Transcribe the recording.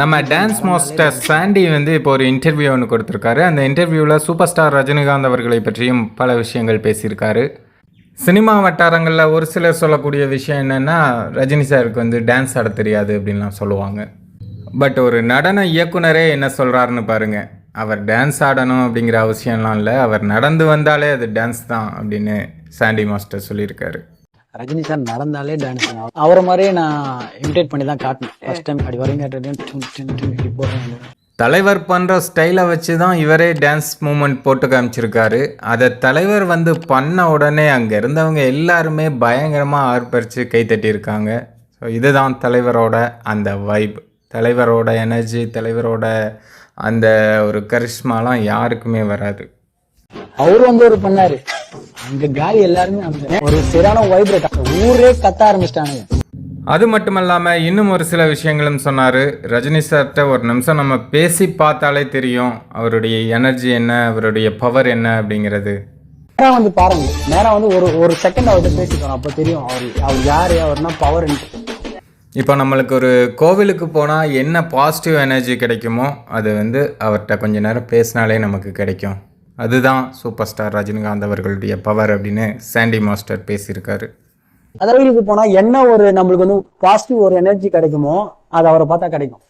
நம்ம dance master Chandy வந்து இப்போ ஒரு இன்டர்வியூ ஒன்று கொடுத்துருக்காரு. அந்த இன்டர்வியூவில் சூப்பர் ஸ்டார் ரஜினிகாந்த் அவர்களை பற்றியும் பல விஷயங்கள் பேசியிருக்காரு. சினிமா வட்டாரங்களில் ஒரு சிலர் சொல்லக்கூடிய விஷயம் என்னென்னா ரஜினி சாருக்கு வந்து டான்ஸ் ஆட தெரியாது அப்படின்லாம் சொல்லுவாங்க. பட் ஒரு நடன இயக்குனரே என்ன சொல்கிறாருன்னு பாருங்கள் அவர் டான்ஸ் ஆடணும் அப்படிங்கிற அவசியம்லாம் இல்லை. அவர் நடந்து வந்தாலே அது டான்ஸ் தான் அப்படின்னு சாண்டி மாஸ்டர் சொல்லியிருக்காரு. ரஜினி சார் நடந்தாலே டான்ஸ் அவரை மாதிரியே நான் இமிடேட் பண்ணி தான் காட்டினேன். ஃபர்ஸ்ட் டைம் அப்படி வரீங்க தலைவர் பண்ணுற ஸ்டைலை வச்சு தான் இவரே டான்ஸ் மூமெண்ட் போட்டு காமிச்சிருக்காரு. அதை தலைவர் வந்து பண்ண உடனே அங்கே இருந்தவங்க எல்லாருமே பயங்கரமாக ஆர்ப்பரித்து கை தட்டியிருக்காங்க. ஸோ இதுதான் தலைவரோட அந்த வைப் தலைவரோட எனர்ஜி தலைவரோட அந்த ஒரு கரிஷ்மாலாம் யாருக்குமே வராது. அவர் வந்து ஒரு பண்ணாரு. அங்க காலி எல்லாருமே அந்த ஒரு சரியான வைப்ரேட் ஊரே கத்த ஆரம்பிச்சிட்டானுங்க. அது மட்டும் இல்லாமல் இன்னும் ஒரு சில விஷயங்களும் சொன்னார். ரஜினி சார்கிட்ட ஒரு நிமிஷம் நம்ம பேசி பார்த்தாலே தெரியும். அவருடைய எனர்ஜி என்ன அவருடைய பவர் என்ன அப்படிங்கிறது. நேரா வந்து பாருங்க. நேரா வந்து ஒரு ஒரு செகண்ட் அவர்கிட்ட பேசிக்கணும் அப்ப தெரியும் அவர் அவர் யாரு அவர்னா பவர் இப்போ நம்மளுக்கு ஒரு கோவிலுக்கு போனால் என்ன பாசிட்டிவ் எனர்ஜி கிடைக்குமோ அது வந்து அவர்கிட்ட கொஞ்ச நேரம் பேசினாலே நமக்கு கிடைக்கும். அதுதான் சூப்பர் ஸ்டார் ரஜினிகாந்த் அவர்களுடைய பவர் அப்படின்னு சாண்டி மாஸ்டர் பேசியிருக்காரு. அதாவது போனா என்ன ஒரு நம்மளுக்கு வந்து பாசிட்டிவ் ஒரு எனர்ஜி கிடைக்குமோ அது அவரை பார்த்தா கிடைக்கும்.